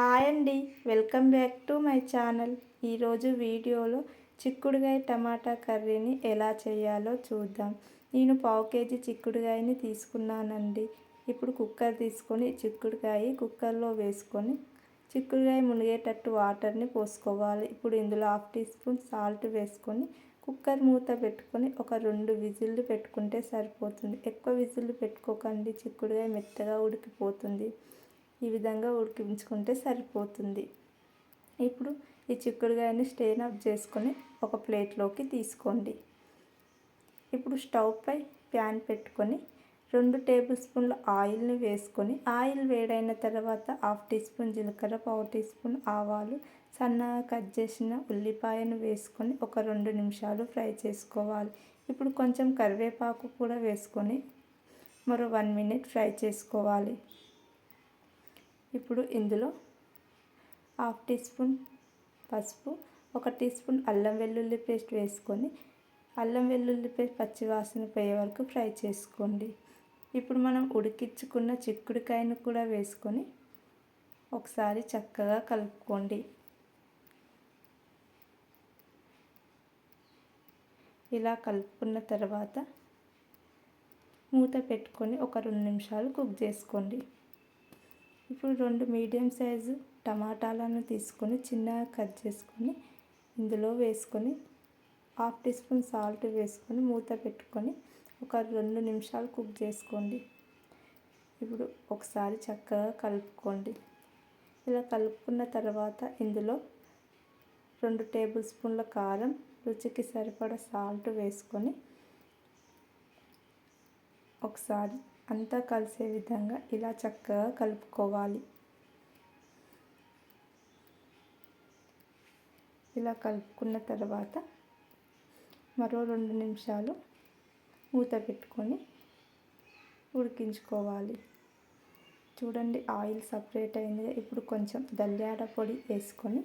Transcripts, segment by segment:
Hi అండి. Welcome back to my channel. ఈరోజు వీడియోలో చిక్కుడుగాయ టమాటా కర్రీని ఎలా చేయాలో చూద్దాం. నేను పావు కేజీ చిక్కుడుగాయని తీసుకున్నానండి. ఇప్పుడు కుక్కర్ తీసుకొని చిక్కుడుకాయ కుక్కర్లో వేసుకొని చిక్కుడుకాయ మునిగేటట్టు వాటర్ని పోసుకోవాలి. ఇప్పుడు ఇందులో హాఫ్ టీ స్పూన్ సాల్ట్ వేసుకొని కుక్కర్ మూత పెట్టుకొని ఒక రెండు విజిల్లు పెట్టుకుంటే సరిపోతుంది. ఎక్కువ విజిల్లు పెట్టుకోకండి. చిక్కుడుకాయ మెత్తగా ఉడికిపోతుంది. ఈ విధంగా ఉడికించుకుంటే సరిపోతుంది. ఇప్పుడు ఈ చిక్కుడుగాయని స్టేన్ అప్ చేసుకొని ఒక ప్లేట్లోకి తీసుకోండి. ఇప్పుడు స్టవ్ పై ప్యాన్ పెట్టుకొని రెండు టేబుల్ స్పూన్ల ఆయిల్ని వేసుకొని ఆయిల్ వేడైన తర్వాత హాఫ్ టీ స్పూన్ జీలకర్ర పావు టీ స్పూన్ ఆవాలు సన్నగా కట్ చేసిన ఉల్లిపాయను వేసుకొని ఒక రెండు నిమిషాలు ఫ్రై చేసుకోవాలి. ఇప్పుడు కొంచెం కరివేపాకు కూడా వేసుకొని మరో వన్ మినిట్ ఫ్రై చేసుకోవాలి. ఇప్పుడు ఇందులో హాఫ్ టీ స్పూన్ పసుపు ఒక టీ స్పూన్ అల్లం వెల్లుల్లి పేస్ట్ వేసుకొని అల్లం వెల్లుల్లి పేస్ట్ పచ్చివాసన పోయే వరకు ఫ్రై చేసుకోండి. ఇప్పుడు మనం ఉడికించుకున్న చిక్కుడుకాయను కూడా వేసుకొని ఒకసారి చక్కగా కలుపుకోండి. ఇలా కలుపుకున్న తర్వాత మూత పెట్టుకొని ఒక రెండు నిమిషాలు కుక్ చేసుకోండి. ఇప్పుడు రెండు మీడియం సైజు టమాటాలను తీసుకొని చిన్నగా కట్ చేసుకొని ఇందులో వేసుకొని హాఫ్ టీ స్పూన్ సాల్ట్ వేసుకొని మూత పెట్టుకొని ఒక రెండు నిమిషాలు కుక్ చేసుకోండి. ఇప్పుడు ఒకసారి చక్కగా కలుపుకోండి. ఇలా కలుపుకున్న తర్వాత ఇందులో రెండు టేబుల్ స్పూన్ల కారం రుచికి సరిపడ సాల్ట్ వేసుకొని ఒకసారి అంతా కలిసే విధంగా ఇలా చక్కగా కలుపుకోవాలి. ఇలా కలుపుకున్న తర్వాత మరో రెండు నిమిషాలు మూత పెట్టుకొని ఉడికించుకోవాలి. చూడండి ఆయిల్ సపరేట్ అయింది. ఇప్పుడు కొంచెం దల్లాడ పొడి వేసుకొని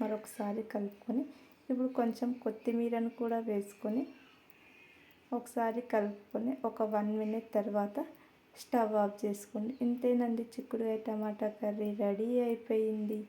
మరొకసారి కలుపుకొని ఇప్పుడు కొంచెం కొత్తిమీరను కూడా వేసుకొని ఒకసారి కలుపుకొని ఒక వన్ మినిట్ తర్వాత స్టవ్ ఆఫ్ చేసుకోండి. ఇంతేనండి చిక్కుడుకాయ టమాటా కర్రీ రెడీ అయిపోయింది.